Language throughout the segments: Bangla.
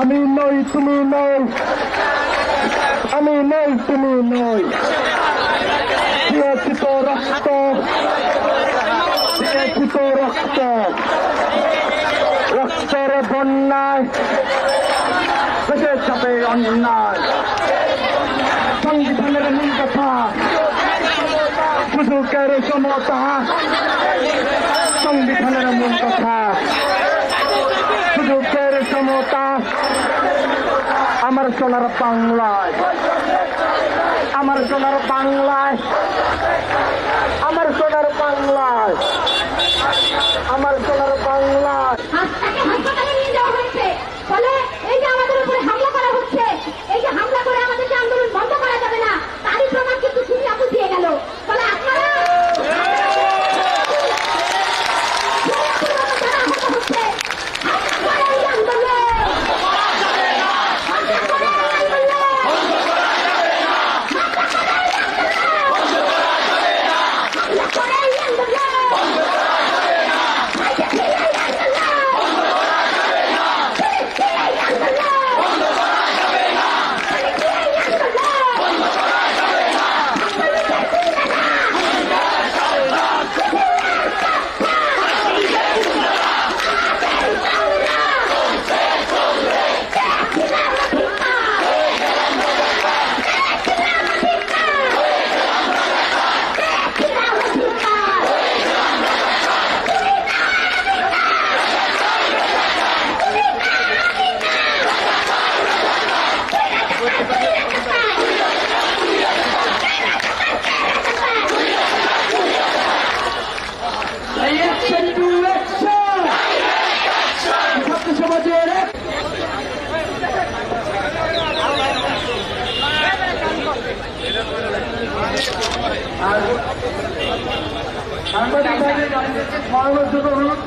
আমি নই, তুমি নই। আমি নই, তুমি নই। দিয়েছি তো রক্ত। দিয়েছি তো রক্ত। রক্তের বন্যায়, ভেসে যাবে অন্যায়। সংবিধানের কথা সুযোগের সমতা সংবিধানের মূল কথা সুযোগের সমতা আমার সোনার বাংলায় আমার সোনার বাংলায় আমার সোনার বাংলায় আমার সোনার বাংলায়।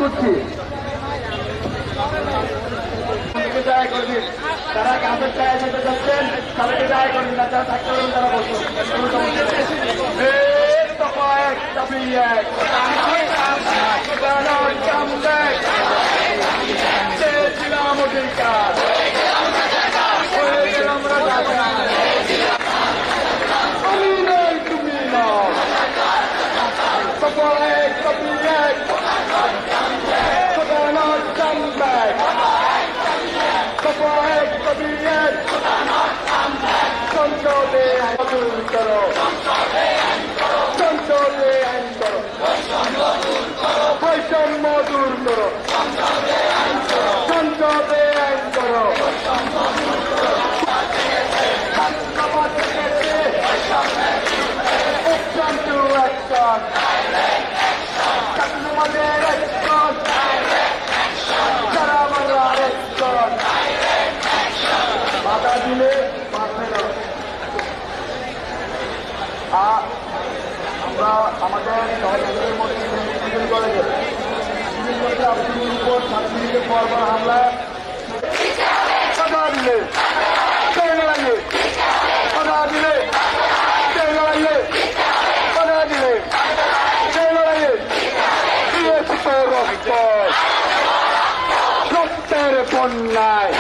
করছি। তারা গাছের চায় যেতে যাচ্ছেন তাদেরকে দায় করবেন না যারা থাকতে পারবেন তারা বসুন। এক, দাবি এক। ঠিকানা কামব্যাক। চেয়েছিলাম অধিকার। হয়ে গেলাম রাজাকার। আমি নই, তুমি নও। দফা এক, দাবি এক। ঠিকানা কামব্যাক। দফা এক, দাবি এক। সংসদে আন্দোলন করো সংসদে আইন করো বৈষম্য দূর করো সংসদে আইন করো Action to action. আমাদের action. যারা আমরা action. বাধা দিলে মারবে না আ- আমরা আমাদের সহযোগীদের মধ্যে সিভিল কলেজে সিভিল কলেজে আব্দুল উপর ছাত্রীদের পরপর হামলা। কথা দিলে লাগিয়ে কথা দিলে লাগিয়ে কথা দিলে তো রক্ত অন্যায়।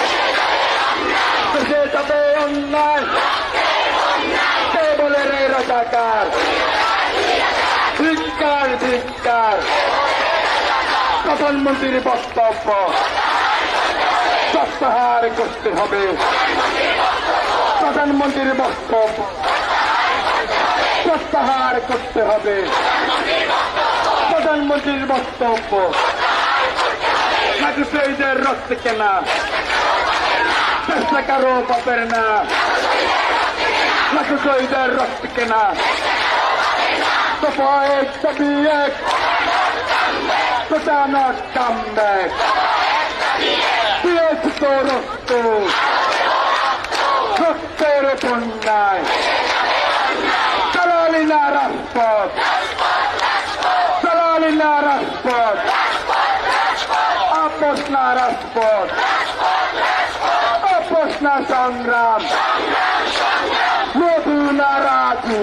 রে রাজাকার ধিক্কার ধিক্কার প্রধানমন্ত্রীর বক্তব্য প্রত্যাহার করতে হবে। প্রধানমন্ত্রীর বক্তব্য প্রত্যাহার করতে হবে। প্রধানমন্ত্রীর বক্তব্য শহীদের রক্ত কেনা। চেষ্টা কারও বাপের না। শহীদের রক্ত কেনা। দফা এক দাবি এক প্রধানা কাম ব্যাক দিয়েছি তো রক্ত রক্তের বন্যায় চালালি না রাজপথ চালালি না রাজপথ আপোষ না রাজপথ আপোষ না সংগ্রাম মধু না রাজু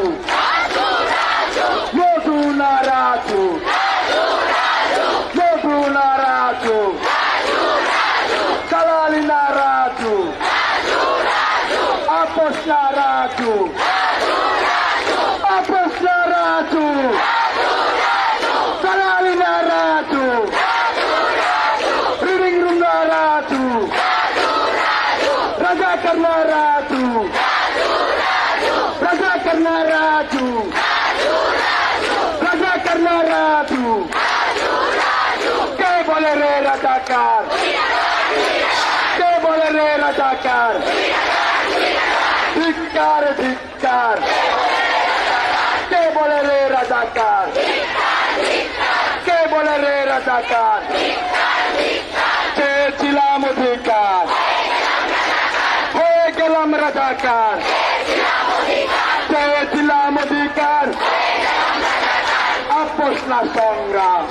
মধু না রাজু মধু না রাজু চালালি না রাজু আপোষ না রাজু আপোষ না রাজু দালালি না রাজু রিডিং রুম না রাজু রাজা করনা রাজু রাজা করনা রাজু রাজা করনা রাজু কে বলে রে রাজাকার। কে বলে রে রাজাকার? ধিক্কার ধিক্কার। কে বলে রে রাজাকার? কে বলে রে রাজাকার? চেয়েছিলাম অধিকার। হয়ে গেলাম রাজাকার। চেয়েছিলাম অধিকার। আপোষ না সংগ্রাম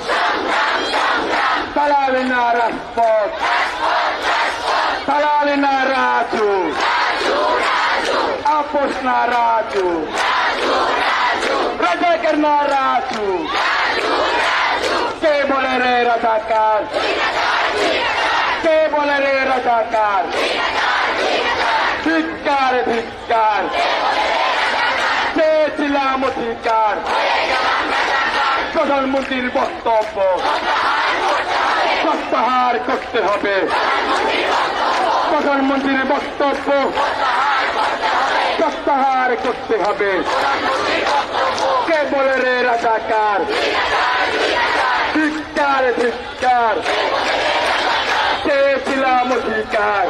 চালাবে না রাজপথ চালাবে না রাজু আপোষ না রাজু রাজাকার না রাজু কে বলে রে রাজাকার কে বলে রে রাজাকার ধিক্কার ধিক্কার চেয়েছিলাম অধিকার প্রধানমন্ত্রীর বক্তব্য। প্রত্যাহার করতে হবে। প্রধানমন্ত্রীর বক্তব্য প্রত্যাহার করতে হবে। কে বলে রে রাজাকার। ধিক্কার ধিক্কার চেয়েছিলাম অধিকার।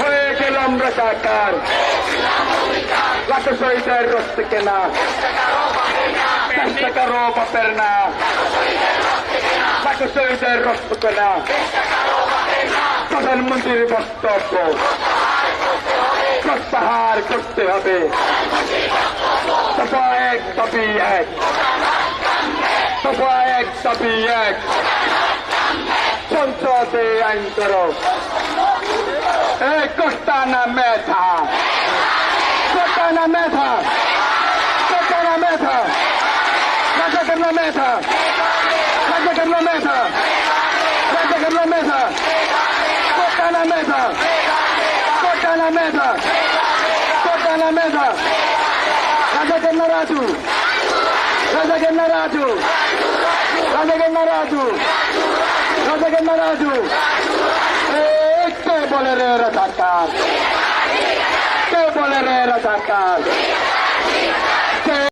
হয়ে গেলাম রাজাকার। লাখো শহীদের রক্ত কেনা। চেষ্টা করো বাপের না লাখো শহীদের রক্ত কেনা প্রধানমন্ত্রীর বক্তব্য প্রত্যাহার করতে হবে দফা এক দাবি এক দফা এক দাবি এক সংসদে আইন করো কষ্টা না মেধা কষ্টা না মেধা কষ্টা না মেধা রাজা করল মেধা রাজা করল মেধা রাজা করল মেধা কষ্টা না মেধা কষ্টা না মেধা কষ্টা না মেধা রাজা করল রাজু রাজা করল রাজু রাজা করল রাজু রাজা করল রাজু এ কে বলে রে রাজাকার কে বলে রে রাজাকার কে